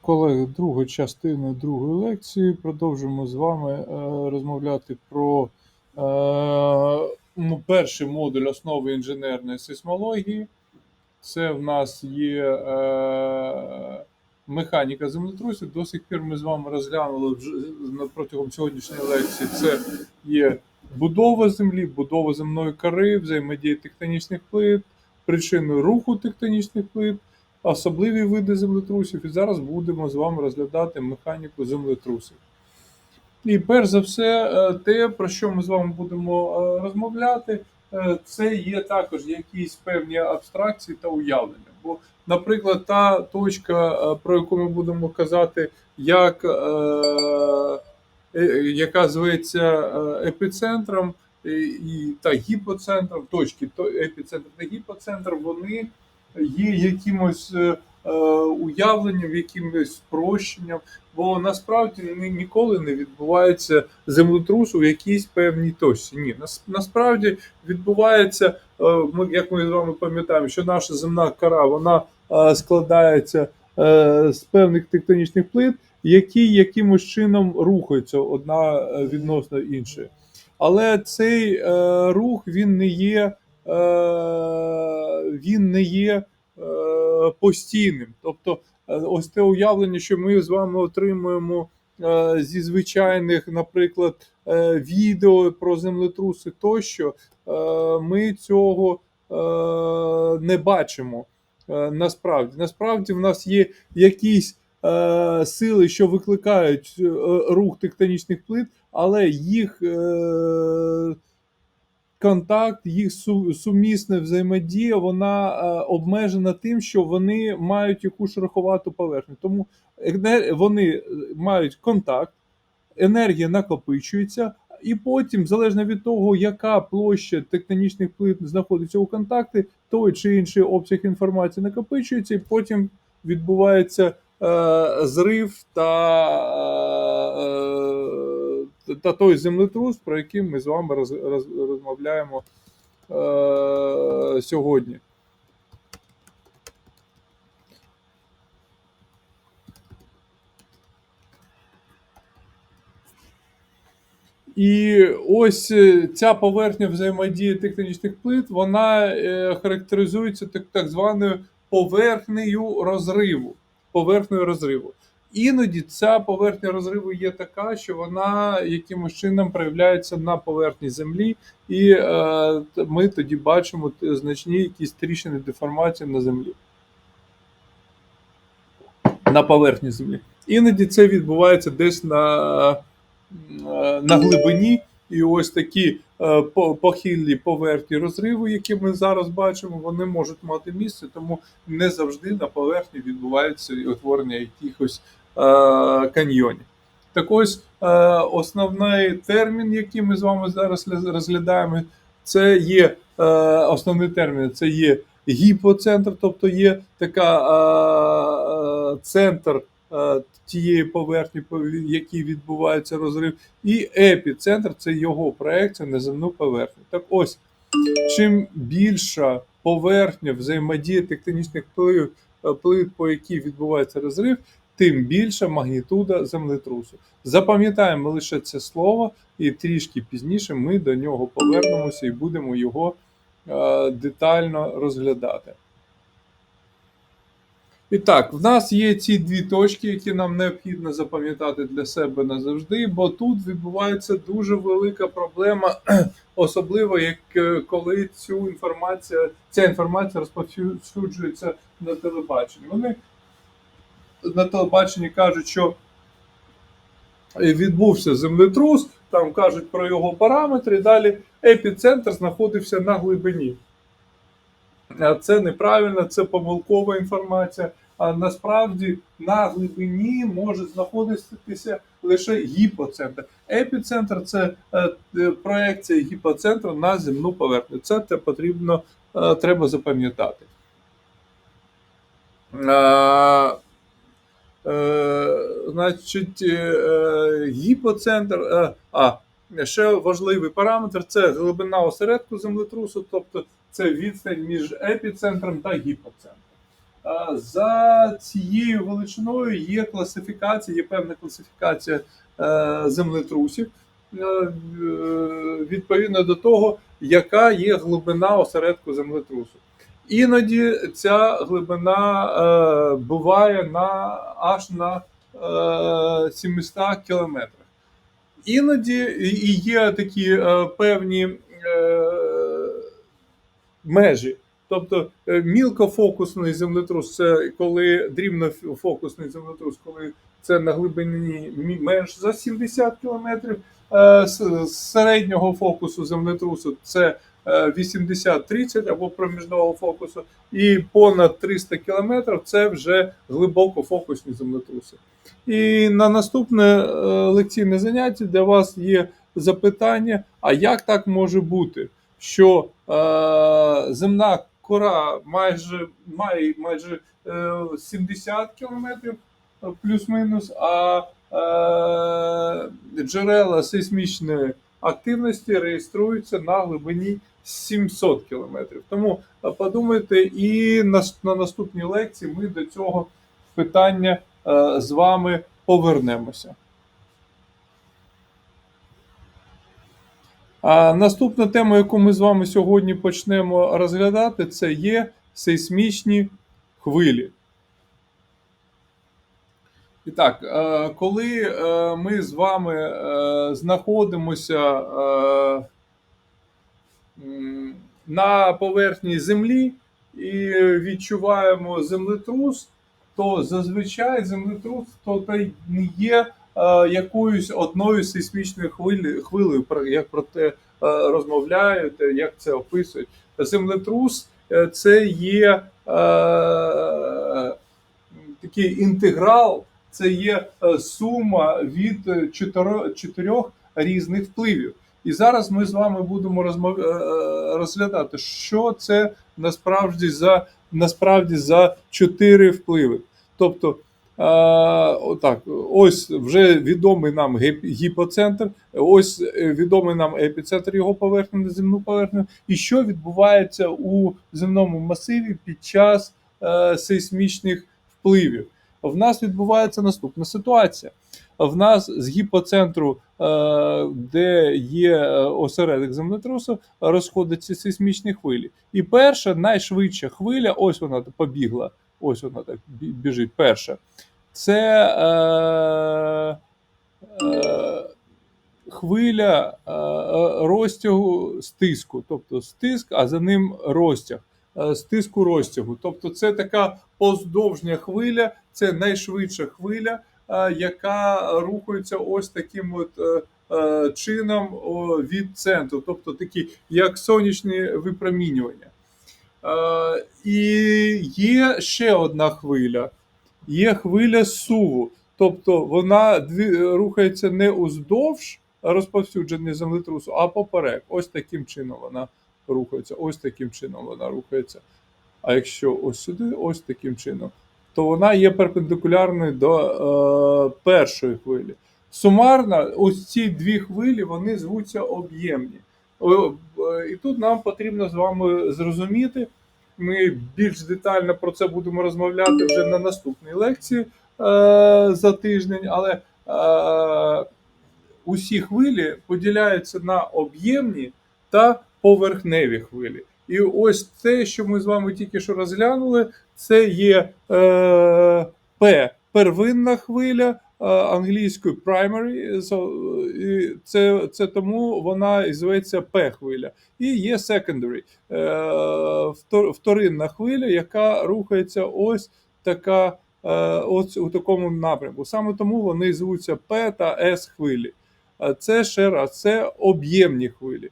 Колеги, друга частина другої лекції. Продовжуємо з вами е, розмовляти про е, перший модуль основи інженерної сейсмології. Це в нас є е, механіка землетрусів. До сих пір ми з вами розглянули протягом сьогоднішньої лекції. Це є будова землі, будова земної кори, взаємодія тектонічних плит, причини руху тектонічних плит особливі види землетрусів, і зараз будемо з вами розглядати механіку землетрусів. І перш за все, е, те, про що ми з вами будемо е, розмовляти, е, це є також якісь певні абстракції та уявлення. Бо, наприклад, та точка, про яку ми будемо казати, як, яка зветься епіцентром і, та гіпоцентром, точки то епіцентр та гіпоцентр, вони є якимось е, е, уявленням, якимось спрощенням, бо насправді ні- ніколи не відбувається землетрус у якійсь певній точці. Ні, нас, насправді відбувається, е, як ми з вами пам'ятаємо, що наша земна кора вона складається з певних тектонічних плит, які якимось чином рухаються одна відносно іншої. Але цей рух він не є він не є е, постійним. Тобто, е, ось те уявлення, що ми з вами отримуємо е, зі звичайних, наприклад, е, відео про землетруси тощо, е, ми цього е, не бачимо. е, Насправді, насправді, в нас є якісь е, сили, що викликають е, рух тектонічних плит, але їх е, контакт, їх су- сумісна взаємодія, вона е, обмежена тим, що вони мають якусь шероховату поверхню. Тому вони е, мають контакт, енергія накопичується, і потім, залежно від того, яка площа тектонічних плит знаходиться у контакті, той чи інший обсяг інформації накопичується, і потім відбувається е, зрив та, е, та той землетрус, про який ми з вами роз, роз, розмовляємо е, сьогодні. І ось е, ця поверхня взаємодії тектонічних плит, вона е, характеризується так, так званою поверхнею розриву. Поверхнею розриву. Іноді ця поверхня розриву є така, що вона якимось чином проявляється на поверхні землі, і е, ми тоді бачимо значні якісь тріщини деформації на землі. На поверхні землі. Іноді це відбувається десь на, е, на глибині, і ось такі е, похилі поверхні розриву, які ми зараз бачимо, вони можуть мати місце, тому не завжди на поверхні відбувається утворення якихось е, каньйонів. Так ось е, основний термін, який ми з вами зараз розглядаємо, це є е, основний термін, це є гіпоцентр, тобто є така центр тієї поверхні, по якій відбувається розрив, і епіцентр це його проекція на земну поверхню. Так ось, чим більша поверхня взаємодії тектонічних плит, по якій відбувається розрив, тим більша магнітуда землетрусу. Запам'ятаємо лише це слово, і трішки пізніше ми до нього повернемося і будемо його е, детально розглядати. І так, в нас є ці дві точки, які нам необхідно запам'ятати для себе назавжди, бо тут відбувається дуже велика проблема, особливо як е, коли цю інформацію, ця інформація розповсюджується на телебаченні. Вони на телебаченні кажуть, що відбувся землетрус, там кажуть про його параметри, далі епіцентр знаходився на глибині. Це неправильно, це помилкова інформація. А насправді на глибині може знаходитися лише гіпоцентр. Епіцентр це е, е, проекція гіпоцентру на земну поверхню. Це те потрібно е, треба запам'ятати. Е, Значить, е, е, гіпоцентр. А, ще важливий параметр це глибина осередку землетрусу, тобто це відстань між епіцентром та гіпоцентром. за цією величиною є класифікація, є певна класифікація землетрусів відповідно до того, яка є глибина осередку землетрусу. Іноді ця глибина е, буває на аж на е, 700 кілометрах. Іноді і є такі е, певні е, межі. Тобто е, мілкофокусний землетрус це коли дрібнофокусний землетрус, коли це на глибині менш за 70 кілометрів. Е, середнього фокусу землетрусу це 80-30 або проміжного фокусу, і понад 300 кілометрів це вже глибокофокусні землетруси. І на наступне е, лекційне заняття для вас є запитання: а як так може бути, що е, земна кора майже має майже е, 70 кілометрів е, плюс-мінус, а е, джерела сейсмічної активності реєструються на глибині 700 кілометрів. Тому е, подумайте, і на, на наступній лекції ми до цього питання е, з вами повернемося. А наступна тема, яку ми з вами сьогодні почнемо розглядати, це є сейсмічні хвилі. І так, е, коли ми з вами знаходимося на поверхні землі і відчуваємо землетрус, то зазвичай землетрус то не є е, якоюсь одною сейсмічною хвилею, про як про те е, розмовляють, як це описують. Землетрус е, це є такий інтеграл, це є сума від чотирьох різних впливів. І зараз ми з вами будемо розмов... е, е, розглядати, що це насправді за насправді за чотири впливи. Тобто, е, отак, ось вже відомий нам гіпоцентр, ось відомий нам епіцентр його поверхні на земну поверхню, і що відбувається у земному масиві під час е, сейсмічних впливів. В нас відбувається наступна ситуація. В нас з гіпоцентру, е, де є е, осередок землетрусу, розходяться сейсмічні хвилі. І перша найшвидша хвиля, ось вона побігла, ось вона так біжить. Перша. Це е, е, хвиля е, е, розтягу стиску, тобто стиск, а за ним розтяг. Е, Стиску розтягу. Тобто це така поздовжня хвиля, це найшвидша хвиля, е, яка рухається ось таким от е, чином від центру, тобто такі, як сонячне випромінювання. І є ще одна хвиля. Є хвиля суву. Тобто вона рухається не уздовж розповсюдження землетрусу, а поперек. Ось таким чином вона рухається. Ось таким чином вона рухається. А якщо ось сюди, ось таким чином, то вона є перпендикулярною до е, першої хвилі. Сумарно, ось ці дві хвилі вони звуться об'ємні. Е, І тут нам потрібно з вами зрозуміти. Ми більш детально про це будемо розмовляти вже на наступній лекції е, за тиждень, але е, усі хвилі поділяються на об'ємні та поверхневі хвилі. І ось те, що ми з вами тільки що розглянули, це є е, П первинна хвиля е, англійською primary, це, це тому вона і зветься П хвиля. І є secondary, е, втор- вторинна хвиля, яка рухається ось така е, ось у такому напрямку. Саме тому вони звуться П та С хвилі. Це ще раз, це об'ємні хвилі.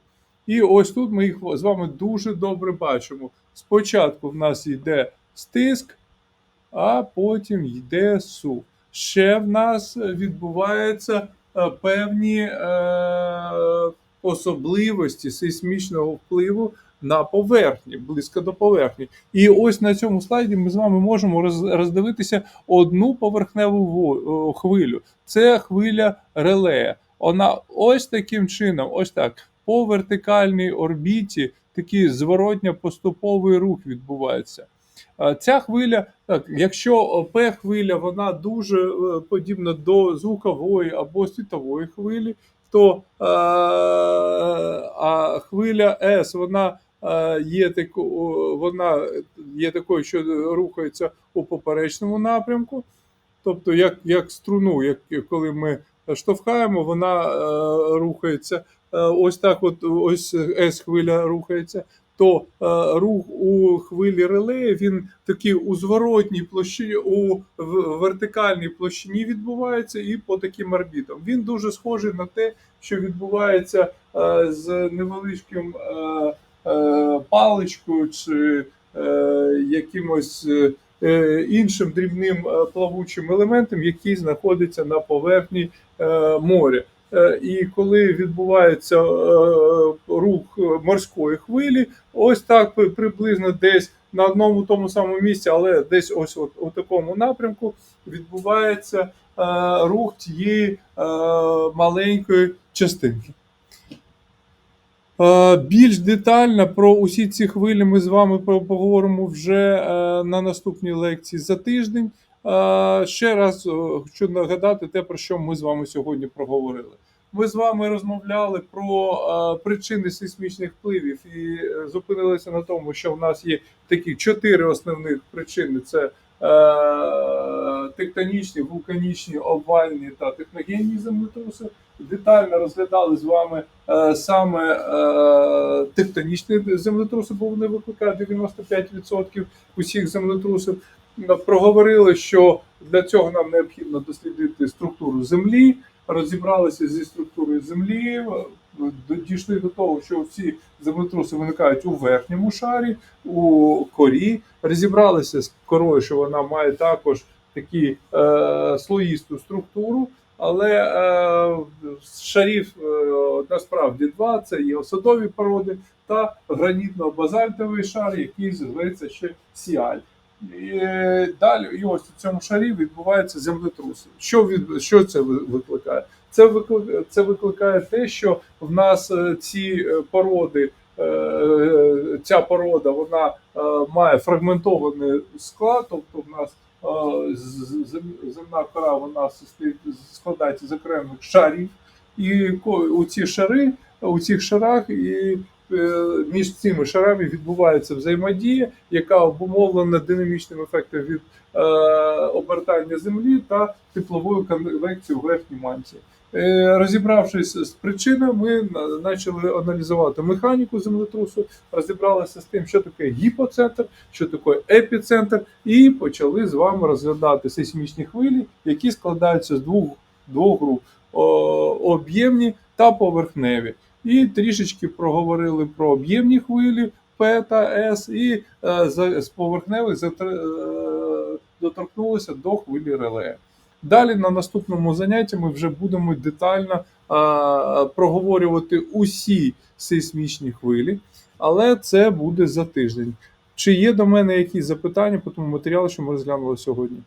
І ось тут ми їх з вами дуже добре бачимо. Спочатку в нас йде стиск, а потім йде сув. Ще в нас відбуваються е, певні е, особливості сейсмічного впливу на поверхні, близько до поверхні. І ось на цьому слайді ми з вами можемо роздивитися одну поверхневу хвилю. Це хвиля релея. Вона ось таким чином, ось так, по вертикальній орбіті такий зворотньо поступовий рух відбувається. Е, Ця хвиля, так, якщо П хвиля вона дуже е, подібна до звукової або світової хвилі, то е, а хвиля С вона е, є тако, вона є такою, що рухається у поперечному напрямку. Тобто, як, як струну, як коли ми штовхаємо, вона е, рухається. Е, ось так, от ось С хвиля рухається. То е, рух у хвилі релеї він такий у зворотній площині, у вертикальній площині відбувається і по таким орбітам. Він дуже схожий на те, що відбувається е, з невеличким е, е, паличкою чи е, якимось е, е, іншим дрібним е, плавучим елементом, який знаходиться на поверхні е, моря. Е, І коли відбувається е, рух морської хвилі, ось так приблизно десь на одному тому самому місці, але десь ось от, у такому напрямку відбувається е, рух цієї е, маленької частинки. Е, Більш детально про усі ці хвилі ми з вами поговоримо вже е, на наступній лекції за тиждень. Ще раз е, хочу нагадати те, про що ми з вами сьогодні проговорили. Ми з вами розмовляли про е, причини сейсмічних впливів і е, зупинилися на тому, що в нас є такі чотири основних причини: це тектонічні, вулканічні, обвальні та техногенні землетруси. Детально розглядали з вами саме тектонічні землетруси, бо вони викликають 95% усіх землетрусів. Е, Проговорили, що для цього нам необхідно дослідити структуру землі, розібралися зі структурою землі, е, дійшли до того, що всі землетруси виникають у верхньому шарі, у корі. Розібралися з корою, що вона має також такі е, слоїсту структуру. Але е, шарів е, насправді два: це є осадові породи та гранітно-базальтовий шар, який зветься ще сіаль. І е, далі, і ось у цьому шарі відбуваються землетруси. Що від що це викликає? Це викликає, це викликає те, що в нас е, ці е, породи, ця порода, вона має фрагментований склад, тобто в нас земна кора вона складається з окремих шарів, і у ці шари, у цих шарах і між цими шарами відбувається взаємодія, яка обумовлена динамічним ефектом від е, обертання землі та тепловою конвекцією в верхній мантії. Е, Розібравшись з причинами, ми почали аналізувати механіку землетрусу, розібралися з тим, що таке гіпоцентр, що таке епіцентр, і почали з вами розглядати сейсмічні хвилі, які складаються з двох, двох груп об'ємні та поверхневі. І трішечки проговорили про об'ємні хвилі П та С, і е, з поверхневих е, доторкнулися до хвилі реле. Далі на наступному занятті ми вже будемо детально а, проговорювати усі сейсмічні хвилі, але це буде за тиждень. Чи є до мене якісь запитання по тому матеріалу, що ми розглянули сьогодні?